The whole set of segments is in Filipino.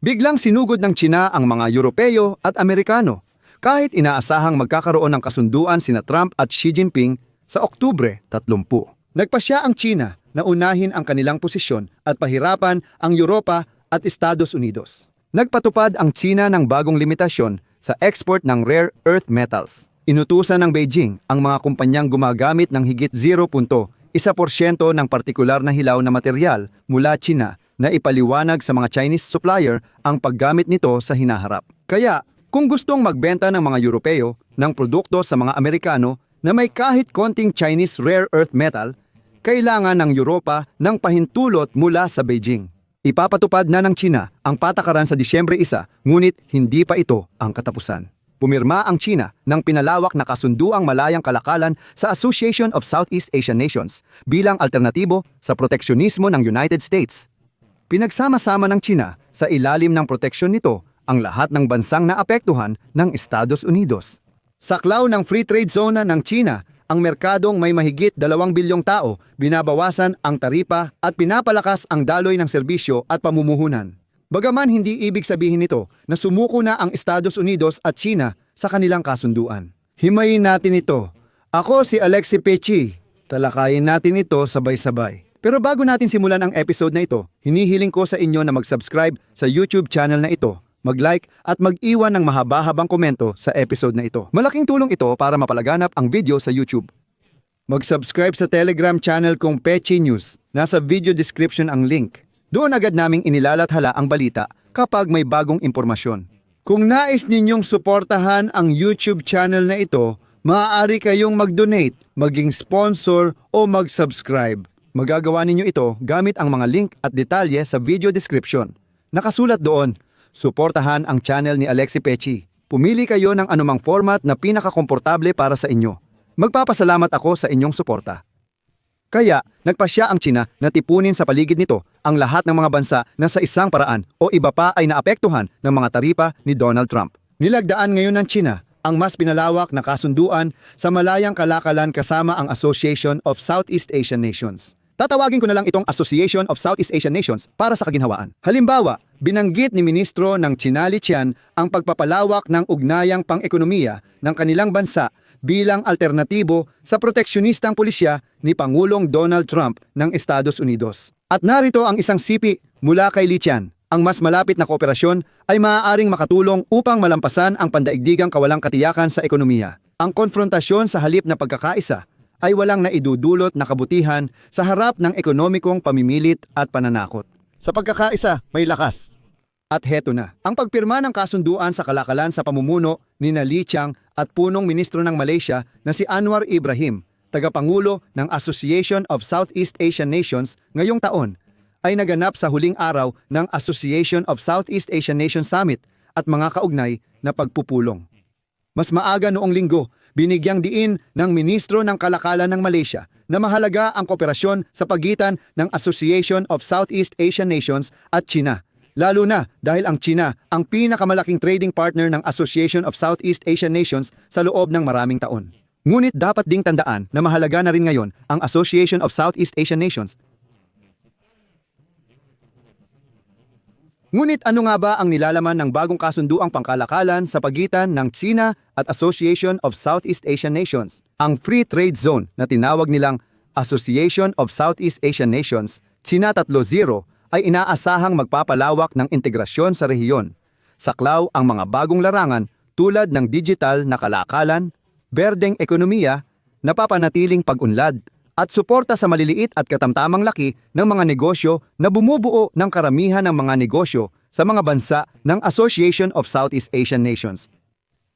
Biglang sinugod ng Tsina ang mga Europeo at Amerikano kahit inaasahang magkakaroon ng kasunduan sina Trump at Xi Jinping sa Oktubre 30. Nagpasya ang China na unahin ang kanilang posisyon at pahirapan ang Europa at Estados Unidos. Nagpatupad ang China ng bagong limitasyon sa export ng rare earth metals. Inutusan ng Beijing ang mga kumpanyang gumagamit ng higit 0.1% ng partikular na hilaw na material mula China na ipaliwanag sa mga Chinese supplier ang paggamit nito sa hinaharap. Kaya, kung gustong magbenta ng mga Europeo ng produkto sa mga Amerikano na may kahit konting Chinese rare earth metal, kailangan ng Europa ng pahintulot mula sa Beijing. Ipapatupad na ng China ang patakaran sa Disyembre 1, ngunit hindi pa ito ang katapusan. Pumirma ang China ng pinalawak na kasunduang malayang kalakalan sa Association of Southeast Asian Nations bilang alternatibo sa proteksionismo ng United States. Pinagsama-sama ng China sa ilalim ng proteksyon nito ang lahat ng bansang naapektuhan ng Estados Unidos. Saklaw ng free trade zone ng China, ang merkadong may mahigit 2 bilyong tao, binabawasan ang taripa at pinapalakas ang daloy ng serbisyo at pamumuhunan. Bagaman hindi ibig sabihin nito na sumuko na ang Estados Unidos at China sa kanilang kasunduan. Himayin natin ito. Ako si Alexi Pechi. Talakayin natin ito sabay-sabay. Pero bago natin simulan ang episode na ito, hinihiling ko sa inyo na mag-subscribe sa YouTube channel na ito, mag-like at mag-iwan ng mahaba-habang komento sa episode na ito. Malaking tulong ito para mapalaganap ang video sa YouTube. Mag-subscribe sa Telegram channel kong Pechi News. Nasa video description ang link. Doon agad naming inilalathala ang balita kapag may bagong impormasyon. Kung nais ninyong suportahan ang YouTube channel na ito, maaari kayong mag-donate, maging sponsor o mag-subscribe. Magagawa ninyo ito gamit ang mga link at detalye sa video description. Nakasulat doon, suportahan ang channel ni Alexi Pechi. Pumili kayo ng anumang format na pinakakomportable para sa inyo. Magpapasalamat ako sa inyong suporta. Kaya, nagpasya ang China na tipunin sa paligid nito ang lahat ng mga bansa na sa isang paraan o iba pa ay naapektuhan ng mga taripa ni Donald Trump. Nilagdaan ngayon ng China ang mas pinalawak na kasunduan sa malayang kalakalan kasama ang Association of Southeast Asian Nations. Tatawagin ko na lang itong Association of Southeast Asian Nations para sa kaginhawaan. Halimbawa, binanggit ni Ministro ng China Li Qian ang pagpapalawak ng ugnayang pang-ekonomiya ng kanilang bansa bilang alternatibo sa proteksyonistang pulisya ni Pangulong Donald Trump ng Estados Unidos. At narito ang isang sipi mula kay Li Qian. Ang mas malapit na kooperasyon ay maaaring makatulong upang malampasan ang pandaigdigang kawalang katiyakan sa ekonomiya. Ang konfrontasyon sa halip na pagkakaisa ay walang naidudulot na kabutihan sa harap ng ekonomikong pamimilit at pananakot. Sa pagkakaisa, may lakas. At heto na, ang pagpirma ng kasunduan sa kalakalan sa pamumuno ni na Li Qiang at punong ministro ng Malaysia na si Anwar Ibrahim, tagapangulo ng Association of Southeast Asian Nations ngayong taon, ay naganap sa huling araw ng Association of Southeast Asian Nations Summit at mga kaugnay na pagpupulong. Mas maaga noong linggo, binigyang diin ng Ministro ng Kalakalan ng Malaysia na mahalaga ang kooperasyon sa pagitan ng Association of Southeast Asian Nations at China. Lalo na dahil ang China ang pinakamalaking trading partner ng Association of Southeast Asian Nations sa loob ng maraming taon. Ngunit dapat ding tandaan na mahalaga na rin ngayon ang Association of Southeast Asian Nations Ngunit ano nga ba ang nilalaman ng bagong kasunduang pangkalakalan sa pagitan ng China at Association of Southeast Asian Nations? Ang Free Trade Zone na tinawag nilang Association of Southeast Asian Nations, China 3.0, ay inaasahang magpapalawak ng integrasyon sa rehiyon. Saklaw ang mga bagong larangan tulad ng digital na kalakalan, berdeng ekonomiya, napapanatiling pag-unlad, at suporta sa maliliit at katamtamang laki ng mga negosyo na bumubuo ng karamihan ng mga negosyo sa mga bansa ng Association of Southeast Asian Nations.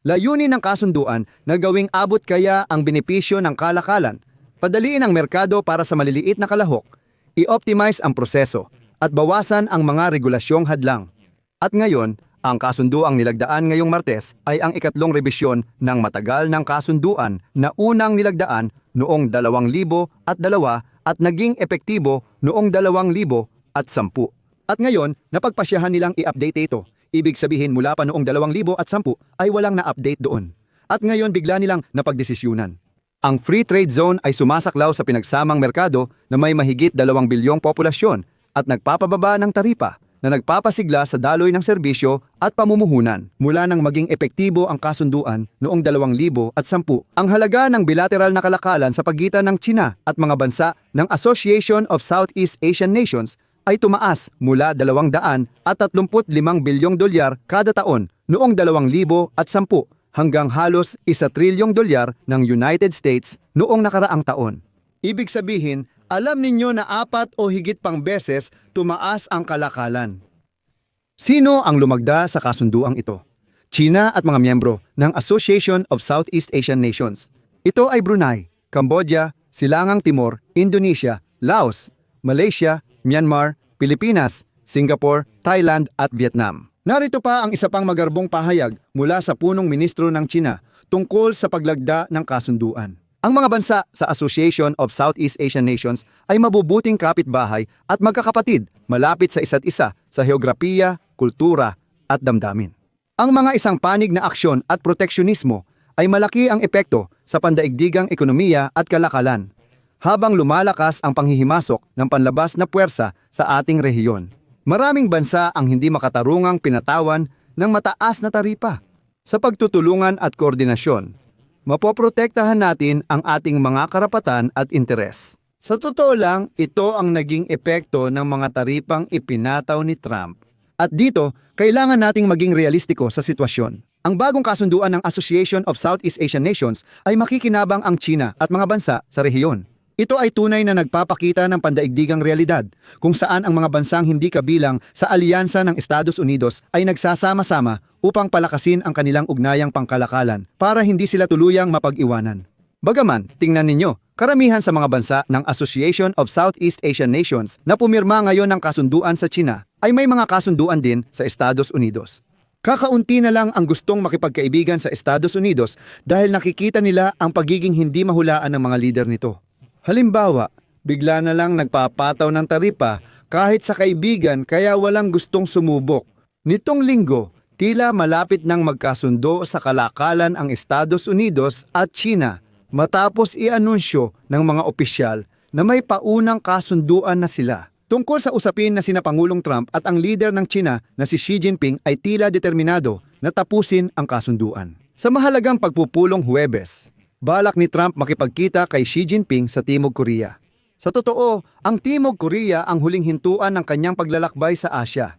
Layunin ng kasunduan na gawing abot kaya ang benepisyo ng kalakalan, padaliin ang merkado para sa maliliit na kalahok, i-optimize ang proseso, at bawasan ang mga regulasyong hadlang. At ngayon, ang kasunduang nilagdaan ngayong Martes ay ang ikatlong rebisyon ng matagal ng kasunduan na unang nilagdaan noong 2002 at naging epektibo noong 2010. At ngayon, napagpasyahan nilang i-update ito. Ibig sabihin mula pa noong 2010 ay walang na-update doon. At ngayon bigla nilang napagdesisyunan. Ang Free Trade Zone ay sumasaklaw sa pinagsamang merkado na may mahigit 2 bilyong populasyon at nagpapababa ng taripa na nagpapasigla sa daloy ng serbisyo at pamumuhunan. Mula nang maging epektibo ang kasunduan noong 2010 ang halaga ng bilateral na kalakalan sa pagitan ng China at mga bansa ng Association of Southeast Asian Nations ay tumaas mula 200 at 35 bilyong dolyar kada taon noong 2010 hanggang halos 1 trilyong dolyar ng United States noong nakaraang taon. Ibig sabihin, alam ninyo na apat o higit pang beses tumaas ang kalakalan. Sino ang lumagda sa kasunduang ito? China at mga miyembro ng Association of Southeast Asian Nations. Ito ay Brunei, Cambodia, Silangang Timor, Indonesia, Laos, Malaysia, Myanmar, Pilipinas, Singapore, Thailand at Vietnam. Narito pa ang isa pang magarbong pahayag mula sa punong ministro ng China tungkol sa paglagda ng kasunduan. Ang mga bansa sa Association of Southeast Asian Nations ay mabubuting kapitbahay at magkakapatid malapit sa isa't isa sa heograpiya, kultura at damdamin. Ang mga isang panig na aksyon at proteksyunismo ay malaki ang epekto sa pandaigdigang ekonomiya at kalakalan habang lumalakas ang panghihimasok ng panlabas na puwersa sa ating rehiyon. Maraming bansa ang hindi makatarungang pinatawan ng mataas na taripa. Sa pagtutulungan at koordinasyon, mapoprotektahan natin ang ating mga karapatan at interes. Sa totoo lang, ito ang naging epekto ng mga taripang ipinataw ni Trump. At dito, kailangan nating maging realistiko sa sitwasyon. Ang bagong kasunduan ng Association of Southeast Asian Nations ay makikinabang ang China at mga bansa sa rehiyon. Ito ay tunay na nagpapakita ng pandaigdigang realidad kung saan ang mga bansang hindi kabilang sa alyansa ng Estados Unidos ay nagsasama-sama upang palakasin ang kanilang ugnayang pangkalakalan para hindi sila tuluyang mapag-iwanan. Bagaman, tingnan ninyo, karamihan sa mga bansa ng Association of Southeast Asian Nations na pumirma ngayon ng kasunduan sa China ay may mga kasunduan din sa Estados Unidos. Kakaunti na lang ang gustong makipagkaibigan sa Estados Unidos dahil nakikita nila ang pagiging hindi mahulaan ng mga lider nito. Halimbawa, bigla na lang nagpapataw ng taripa kahit sa kaibigan kaya walang gustong sumubok. Nitong linggo, tila malapit nang magkasundo sa kalakalan ang Estados Unidos at China matapos i-anunsyo ng mga opisyal na may paunang kasunduan na sila. Tungkol sa usapin na sina Pangulong Trump at ang leader ng China na si Xi Jinping ay tila determinado na tapusin ang kasunduan. Sa mahalagang pagpupulong Huwebes, balak ni Trump makipagkita kay Xi Jinping sa Timog Korea. Sa totoo, ang Timog Korea ang huling hintuan ng kanyang paglalakbay sa Asya.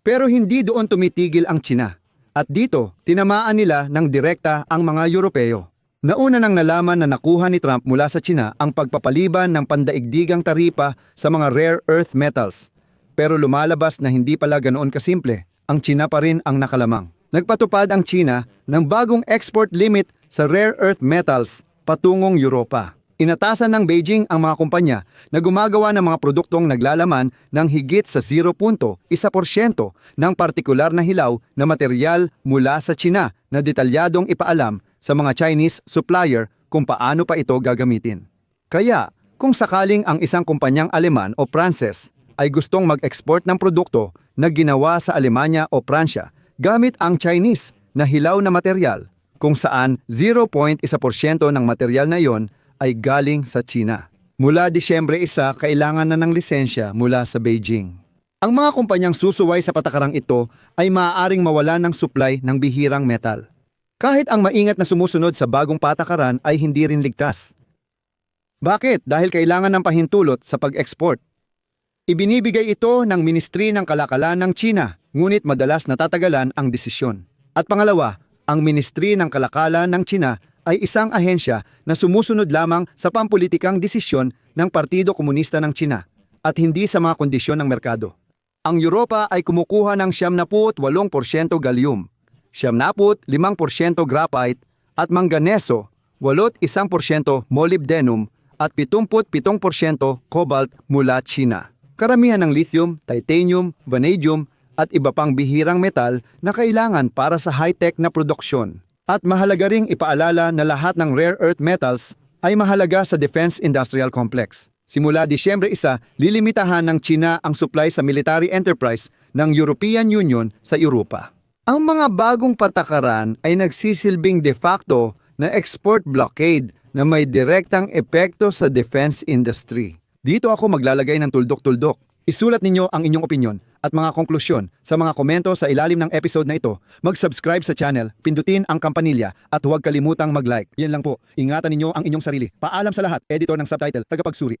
Pero hindi doon tumitigil ang China. At dito, tinamaan nila ng direkta ang mga Europeo. Nauna nang nalaman na nakuha ni Trump mula sa China ang pagpapaliban ng pandaigdigang taripa sa mga rare earth metals. Pero lumalabas na hindi pala ganoon kasimple. Ang China pa rin ang nakalamang. Nagpatupad ang China ng bagong export limit sa rare earth metals patungong Europa. Inatasan ng Beijing ang mga kumpanya na gumagawa ng mga produktong naglalaman ng higit sa 0.1% ng partikular na hilaw na material mula sa China na detalyadong ipaalam sa mga Chinese supplier kung paano pa ito gagamitin. Kaya, kung sakaling ang isang kumpanyang Aleman o Pranses ay gustong mag-export ng produkto na ginawa sa Alemanya o Pransya gamit ang Chinese na hilaw na material, kung saan 0.1% ng material na yon ay galing sa China. Mula Disyembre 1, kailangan na ng lisensya mula sa Beijing. Ang mga kumpanyang susuway sa patakarang ito ay maaaring mawala ng supply ng bihirang metal. Kahit ang maingat na sumusunod sa bagong patakaran ay hindi rin ligtas. Bakit? Dahil kailangan ng pahintulot sa pag-export. Ibinibigay ito ng Ministry ng Kalakalan ng China, ngunit madalas natatagalan ang desisyon. At pangalawa, ang Ministry ng Kalakalan ng China ay isang ahensya na sumusunod lamang sa pampulitikang desisyon ng Partido Komunista ng China at hindi sa mga kondisyon ng merkado. Ang Europa ay kumukuha ng 78% gallium, 75% graphite at manganeso, 81% molybdenum at 77% cobalt mula China. Karamihan ng lithium, titanium, vanadium at iba pang bihirang metal na kailangan para sa high-tech na produksyon. At mahalaga ring ipaalala na lahat ng rare earth metals ay mahalaga sa Defense Industrial Complex. Simula Disyembre 1, lilimitahan ng China ang supply sa military enterprise ng European Union sa Europa. Ang mga bagong patakaran ay nagsisilbing de facto na export blockade na may direktang epekto sa defense industry. Dito ako maglalagay ng tuldok-tuldok. Isulat ninyo ang inyong opinyon at mga konklusyon sa mga komento sa ilalim ng episode na ito. Mag-subscribe sa channel, pindutin ang kampanilya at huwag kalimutang mag-like. Yan lang po. Ingatan ninyo ang inyong sarili. Paalam sa lahat, editor ng subtitle, tagapagsuri.